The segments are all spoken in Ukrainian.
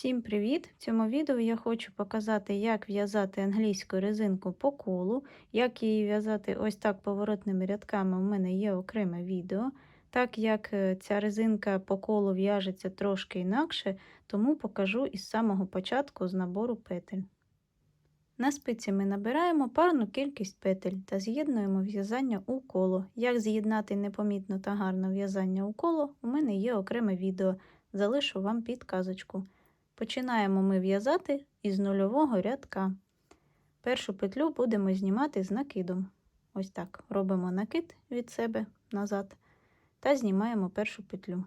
Всім привіт! В цьому відео я хочу показати, як в'язати англійську резинку по колу, як її в'язати ось так поворотними рядками. У мене є окреме відео. Так як е, ця резинка по колу в'яжеться трошки інакше, тому покажу із самого початку з набору петель. На спиці ми набираємо парну кількість петель та з'єднуємо в'язання у коло. Як з'єднати непомітно та гарно в'язання у коло, у мене є окреме відео, залишу вам підказочку. Починаємо ми в'язати із нульового рядка. Першу петлю будемо знімати з накидом. Ось так. Робимо накид від себе назад та знімаємо першу петлю.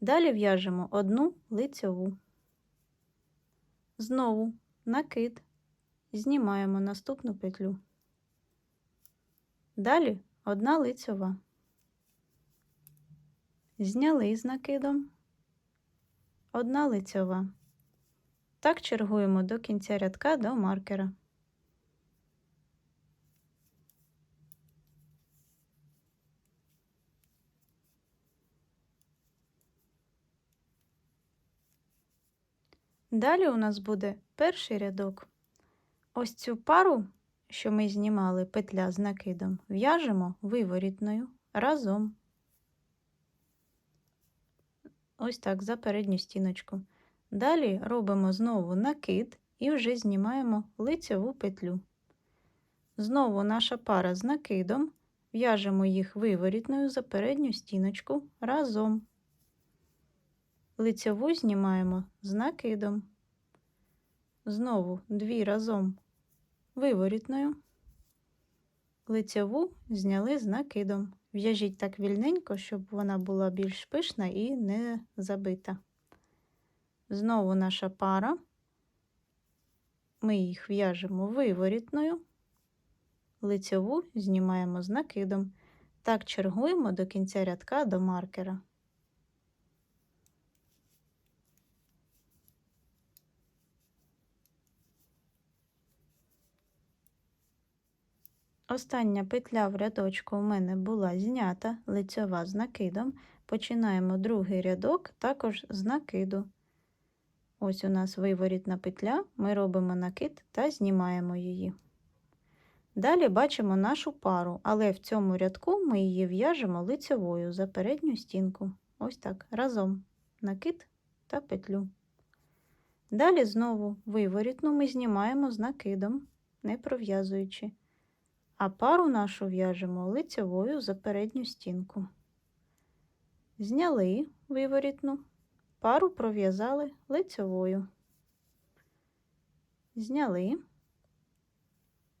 Далі в'яжемо одну лицьову. Знову накид, знімаємо наступну петлю. Далі одна лицьова. Зняли з накидом одна лицьова. Так чергуємо до кінця рядка до маркера. Далі у нас буде перший рядок. Ось цю пару, що ми знімали петля з накидом, в'яжемо виворітною разом. Ось так за передню стіночку. Далі робимо знову накид і вже знімаємо лицеву петлю. Знову наша пара з накидом, в'яжемо їх виворітною за передню стіночку разом. Лицеву знімаємо з накидом. Знову дві разом виворітною. Лицеву зняли з накидом. В'яжіть так вільненько, щоб вона була більш пишна і не забита. Знову наша пара. Ми їх в'яжемо виворітною, лицеву знімаємо з накидом. Так чергуємо до кінця рядка до маркера. Остання петля в рядочку у мене була знята, лицьова з накидом. Починаємо другий рядок також з накиду. Ось у нас виворітна петля, ми робимо накид та знімаємо її. Далі бачимо нашу пару, але в цьому рядку ми її в'яжемо лицьовою за передню стінку. Ось так, разом накид та петлю. Далі знову виворітну ми знімаємо з накидом, не пров'язуючи а пару нашу в'яжемо лицевою за передню стінку. Зняли виворітну, пару пров'язали лицевою. Зняли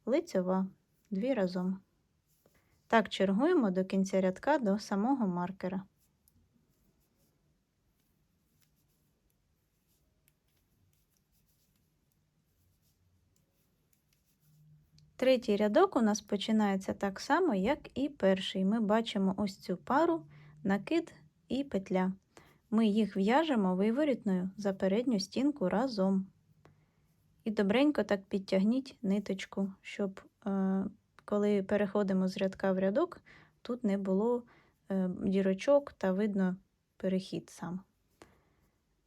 лицева дві разом. Так чергуємо до кінця рядка до самого маркера. Третій рядок у нас починається так само, як і перший. Ми бачимо ось цю пару, накид і петля. Ми їх в'яжемо виворітною за передню стінку разом. І добренько так підтягніть ниточку, щоб е, коли переходимо з рядка в рядок, тут не було е, дірочок та видно перехід сам.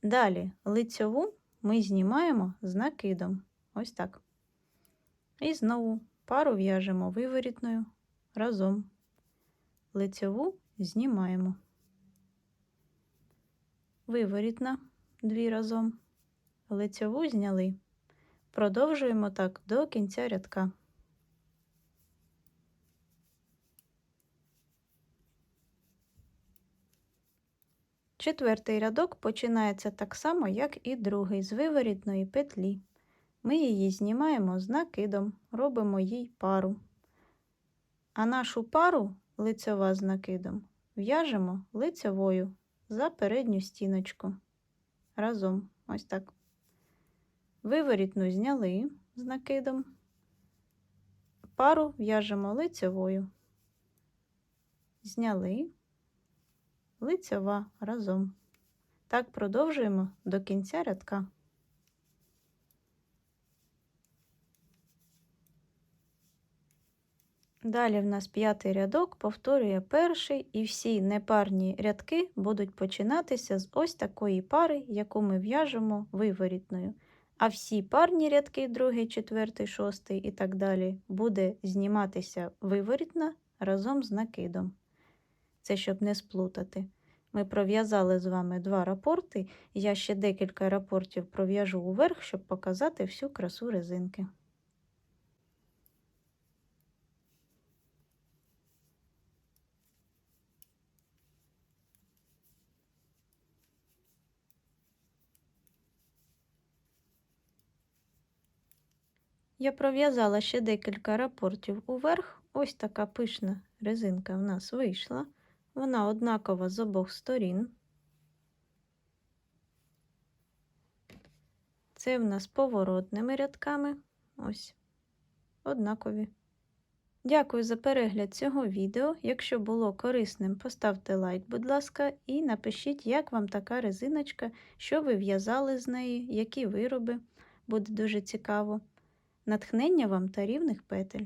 Далі лицьову ми знімаємо з накидом. Ось так. І знову пару в'яжемо виворітною разом. Лицеву знімаємо. Виворітна дві разом. Лицеву зняли. Продовжуємо так до кінця рядка. Четвертий рядок починається так само, як і другий, з виворітної петлі. Ми її знімаємо з накидом, робимо їй пару. А нашу пару лицьова з накидом в'яжемо лицевою за передню стіночку. Разом, ось так. Виворітну зняли з накидом, пару в'яжемо лицевою. Зняли лицева разом. Так продовжуємо до кінця рядка. Далі в нас п'ятий рядок повторює перший, і всі непарні рядки будуть починатися з ось такої пари, яку ми в'яжемо виворітною. А всі парні рядки, другий, четвертий, шостий і так далі, буде зніматися виворітна разом з накидом. Це щоб не сплутати. Ми пров'язали з вами два рапорти. Я ще декілька рапортів пров'яжу уверх, щоб показати всю красу резинки. Я пров'язала ще декілька рапортів уверх. Ось така пишна резинка в нас вийшла. Вона однакова з обох сторін. Це в нас поворотними рядками. Ось однакові. Дякую за перегляд цього відео. Якщо було корисним, поставте лайк, будь ласка, і напишіть, як вам така резиночка, що ви в'язали з неї, які вироби. Буде дуже цікаво. Натхнення вам та рівних петель.